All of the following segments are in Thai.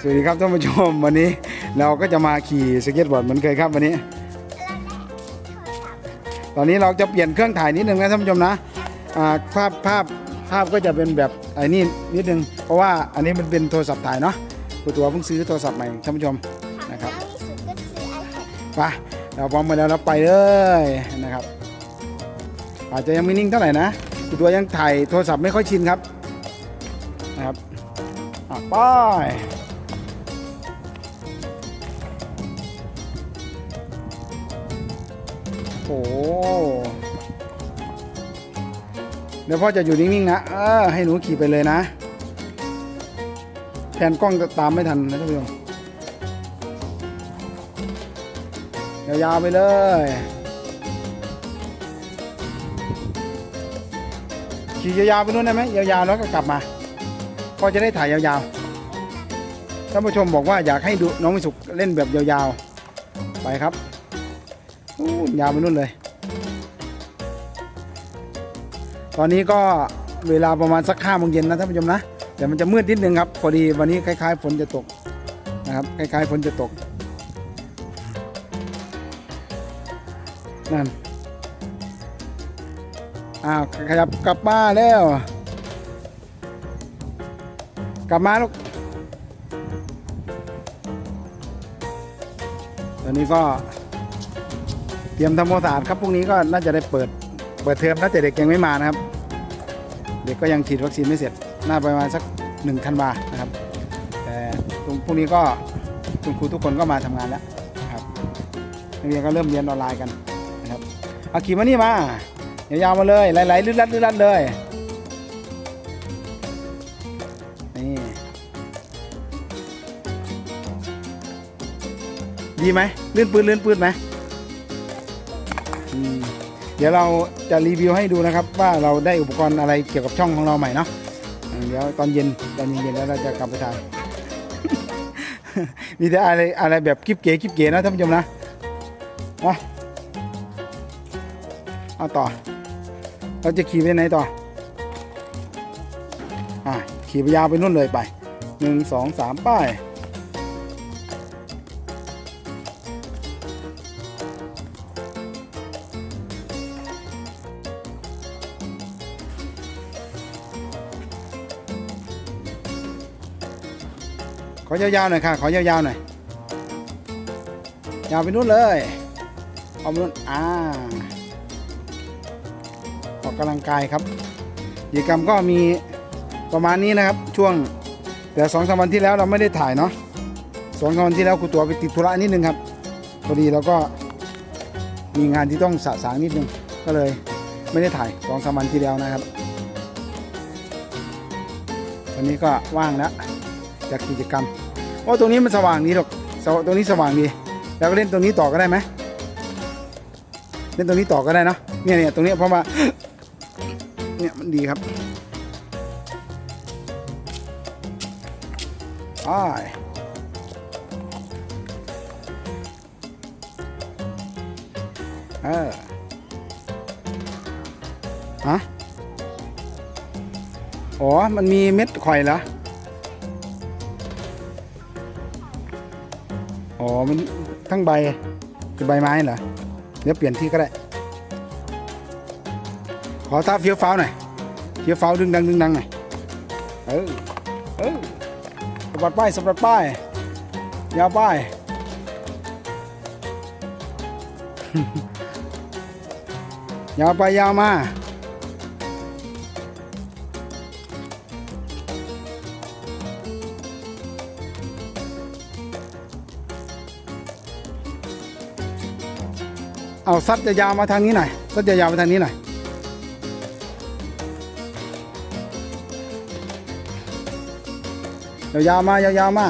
สวัสดีครับท่านผู้ชมวันนี้เราก็จะมาขี่สเก็ตบอร์ดเหมือนเคยครับวันนี้ ตอนนี้เราจะเปลี่ยนเครื่องถ่ายนิดนึงนะท่านผู้ชมนะอ่าภาพภาพภาพก็จะเป็นแบบไอ้นี่นิดนึง เพราะว่าอันนี้มันเป็นโทรศัพท์ถ่ายเนาะคุณตัวเพิ่งซื้อโทรศัพท์ใหม่ท่านผู้ชมนะครับไปเราพร้อมมาแล้วเราไปเลยนะครับ อาจจะยังไม่นิ่งเท่าไหร่นะคุณตัวยังถ่ายโทรศัพท์ไม่ค่อยชินครับนะครับอะไป ห เดี๋ยวพ่อจะอยู่นิ่งๆนะ เออ ให้หนูขี่ไปเลยนะ แผนกล้องจะตามไม่ทันนะท่านผู้ชมยาวๆไปเลยขี่ยาวๆไปนู่นได้ไหมยาวๆแล้วก็กลับมาก็จะได้ถ่ายยาวๆท่านผู้ชมบอกว่าอยากให้ดูน้องมิสุกเล่นแบบยาวๆ ไปครับ ยาวไปนู่นเลย ตอนนี้ก็เวลาประมาณสักห้าโมงเย็นนะท่านผู้ชมนะเดี๋ยวมันจะมืดนิดนึงครับพอดีวันนี้คล้าย ๆฝนจะตกนะครับคล้ายๆฝนจะตกนั่นอ้าวขยับกลับมาแล้ว กลับมาลูกตอนนี้ก็ เตรียมทำความสะอาดครับพรุ่งนี้ก็น่าจะได้เปิดเปิดเทอมนะแต่เด็กยังไม่มานะครับ เด็กก็ยังฉีดวัคซีนไม่เสร็จน่าประมาณสักหนึ่งธันวานะครับแต่พรุ่งนี้ก็คุณครูทุกคนก็มาทำงานแล้วนะครับนักเรียนก็เริ่มเรียนออนไลน์กันนะครับเอาขี่มานี่มายาวๆมาเลยไหลๆลื่นลัดลื่นลัดเลยนี่ดีไหมลื่นปืนลื่นปืนไหม อืมเดี๋ยวเราจะรีวิวให้ดูนะครับ ว่าเราได้อุปกรณ์อะไรเกี่ยวกับช่องของเราใหม่เนาะอืมเดี๋ยวตอนเย็นตอนเย็นๆแล้วเราจะกลับไปถ่าย มีแต่อะไรอะไรแบบกิ๊บเก๋กิ๊บเก๋นะท่านผู้ชมนะมาเอาต่อ เราจะขี่ไปไหนต่อ อ่าขี่ไปยาวไปนู่นเลยไปหนึ่งสองสามป้าย ขอยาวๆหน่อยค่ะ ขอยาวๆหน่อย ยาวไปนู่นเลย เอาไปนู่นอ่าออกกำลังกายครับกิจกรรมก็มีประมาณนี้นะครับ ช่วงแต่สองสามวันที่แล้วเราไม่ได้ถ่ายเนาะสองสามวันที่แล้วครูตัวไปติดธุระนิดนึงครับพอดีเราก็มีงานที่ต้องสะสางนิดนึงก็เลยไม่ได้ถ่ายสองสามวันที่แล้วนะครับวันนี้ก็ว่างแล้ว จากกิจกรรมโอ้ตรงนี้มันสว่างดีหรอกตรงนี้สว่างดีแล้วก็เล่นตรงนี้ต่อก็ได้ไหมเล่นตรงนี้ต่อก็ได้นะเนี่ยเนี่ยตรงนี้เพราะว่าเนี่ยมันดีครับอ้ายเออฮะอ๋อ มันมีเม็ดข่อยเหรอ อ๋อ มันทั้งใบคือใบไม้เหรอ เดี๋ยวเปลี่ยนที่ก็ได้ ขอท่าเฟี้ยวฟ้าวหน่อย เฟี้ยวฟ้าวดึงดังดึงดังหน่อย เออ เออสะบัดป้ายสะบัดป้ายยาวป้าย ยาวไปยาวมา เอาซัดยาวมาทางนี้หน่อยซัดยาวมาทางนี้หน่อยยาวๆมายาวๆมา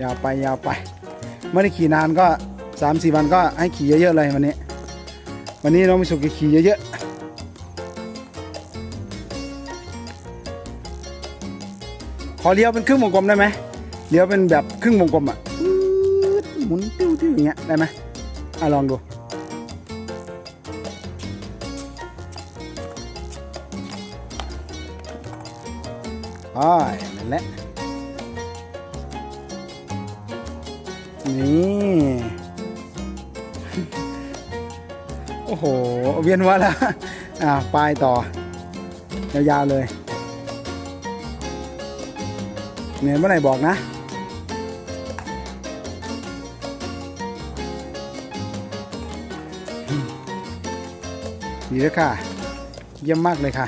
ยาวไปยาวไป ไม่ได้ขี่นานก็ สามสี่วันก็ให้ขี่เยอะๆเลยวันนี้ วันนี้น้องมิสุกิขี่เยอะๆขอเลี้ยวเป็นครึ่งวงกลมได้ไหมเลี้ยวเป็นแบบครึ่งวงกลมอะหมุนติ้วติ้วอย่างเงี้ยได้ไหมอะลองดู อ้ายนั่นแหละ นี่ โอ้โห เวียนหัวแล้วอ่าปลายต่อยาวๆเลยเหนื่อยเมื่อไหร่บอกนะ ดีแล้วค่ะ เยี่ยมมากเลยค่ะ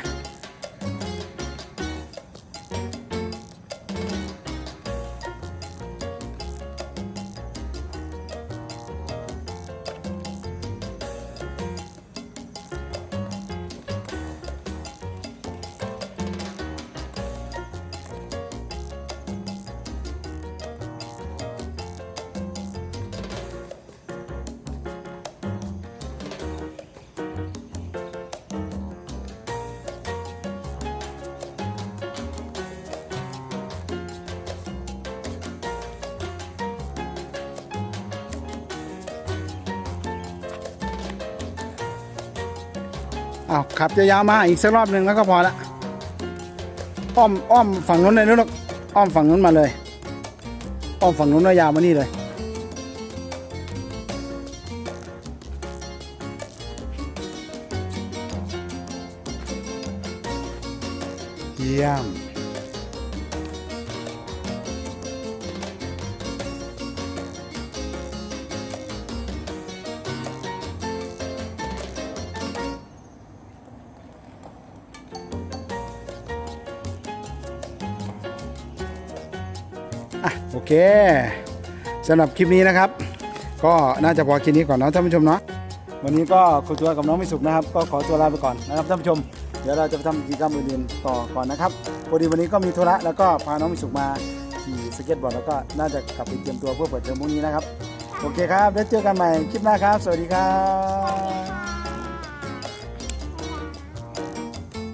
อ้าวขับยาวๆมาอีกสักรอบหนึ่งแล้วก็พอละอ้อมอ้อมฝั่งนู้นเลยนะลูกอ้อมฝั่งนู้นมาเลย อ้อมฝั่งนู้นแล้วยาวมานี่เลยเยี่ยม อะโอเคสำหรับคลิปนี้นะครับ ก็น่าจะพอคลิปนี้ก่อนเนาะท่านผู้ชมเนาะวันนี้ก็ครูตัวกับน้องมิสุกนะครับ ก็ขอตัวลาไปก่อนนะครับท่านผู้ชม เดี๋ยวเราจะไปทำกิจกรรมอื่นๆต่อก่อนนะครับพอดีวันนี้ก็มีธุระแล้วก็พาน้องมิสุกมาขี่สเก็ตบอร์ดแล้วก็น่าจะกลับไปเตรียมตัวเพื่อเปิดเทอมพรุ่งนี้นะครับ โอเคครับแล้วเจอกันใหม่คลิปหน้าครับ สวัสดีครับ